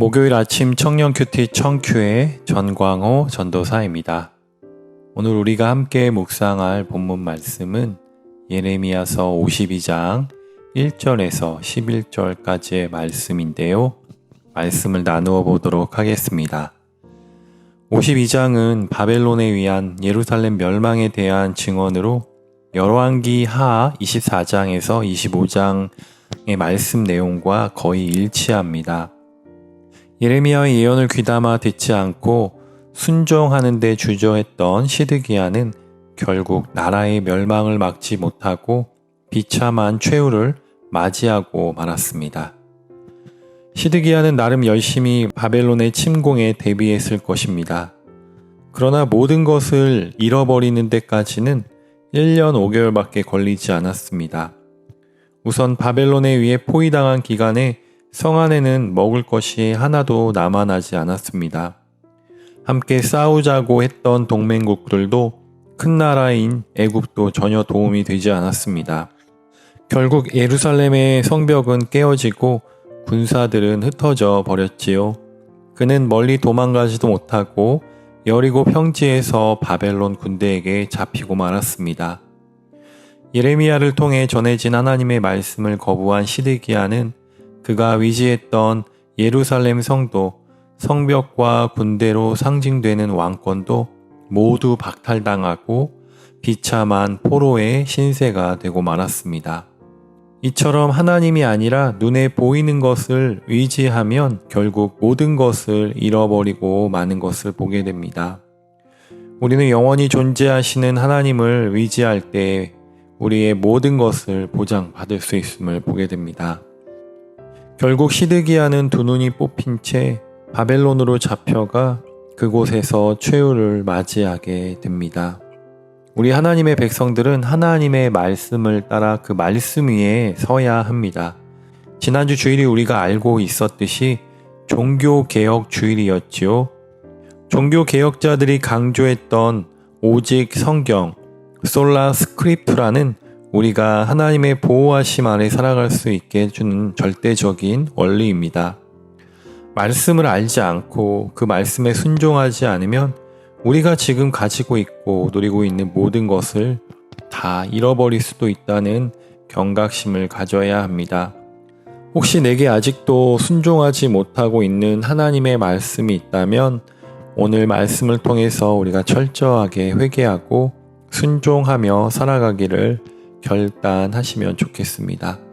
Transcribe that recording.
목요일 아침 청년 큐티 청큐의 전광호 전도사입니다. 오늘 우리가 함께 묵상할 본문 말씀은 예레미야서 52장 1절에서 11절까지의 말씀인데요. 말씀을 나누어 보도록 하겠습니다. 52장은 바벨론에 의한 예루살렘 멸망에 대한 증언으로 열왕기 하 24장에서 25장의 말씀 내용과 거의 일치합니다. 예레미야의 예언을 귀담아 듣지 않고 순종하는 데 주저했던 시드기야는 결국 나라의 멸망을 막지 못하고 비참한 최후를 맞이하고 말았습니다. 시드기야는 나름 열심히 바벨론의 침공에 대비했을 것입니다. 그러나 모든 것을 잃어버리는 데까지는 1년 5개월밖에 걸리지 않았습니다. 우선 바벨론에 의해 포위당한 기간에 성 안에는 먹을 것이 하나도 남아나지 않았습니다. 함께 싸우자고 했던 동맹국들도 큰 나라인 애굽도 전혀 도움이 되지 않았습니다. 결국 예루살렘의 성벽은 깨어지고 군사들은 흩어져 버렸지요. 그는 멀리 도망가지도 못하고 여리고 평지에서 바벨론 군대에게 잡히고 말았습니다. 예레미야를 통해 전해진 하나님의 말씀을 거부한 시드기야는 그가 위지했던 예루살렘 성도, 성벽과 군대로 상징되는 왕권도 모두 박탈당하고 비참한 포로의 신세가 되고 말았습니다. 이처럼 하나님이 아니라 눈에 보이는 것을 의지하면 결국 모든 것을 잃어버리고 마는 것을 보게 됩니다. 우리는 영원히 존재하시는 하나님을 의지할 때 우리의 모든 것을 보장받을 수 있음을 보게 됩니다. 결국 시드기야는 두 눈이 뽑힌 채 바벨론으로 잡혀가 그곳에서 최후를 맞이하게 됩니다. 우리 하나님의 백성들은 하나님의 말씀을 따라 그 말씀 위에 서야 합니다. 지난주 주일이 우리가 알고 있었듯이 종교개혁 주일이었지요. 종교개혁자들이 강조했던 오직 성경, 솔라 스크립트라는 우리가 하나님의 보호하심 아래 살아갈 수 있게 해주는 절대적인 원리입니다. 말씀을 알지 않고 그 말씀에 순종하지 않으면 우리가 지금 가지고 있고 누리고 있는 모든 것을 다 잃어버릴 수도 있다는 경각심을 가져야 합니다. 혹시 내게 아직도 순종하지 못하고 있는 하나님의 말씀이 있다면 오늘 말씀을 통해서 우리가 철저하게 회개하고 순종하며 살아가기를 결단하시면 좋겠습니다.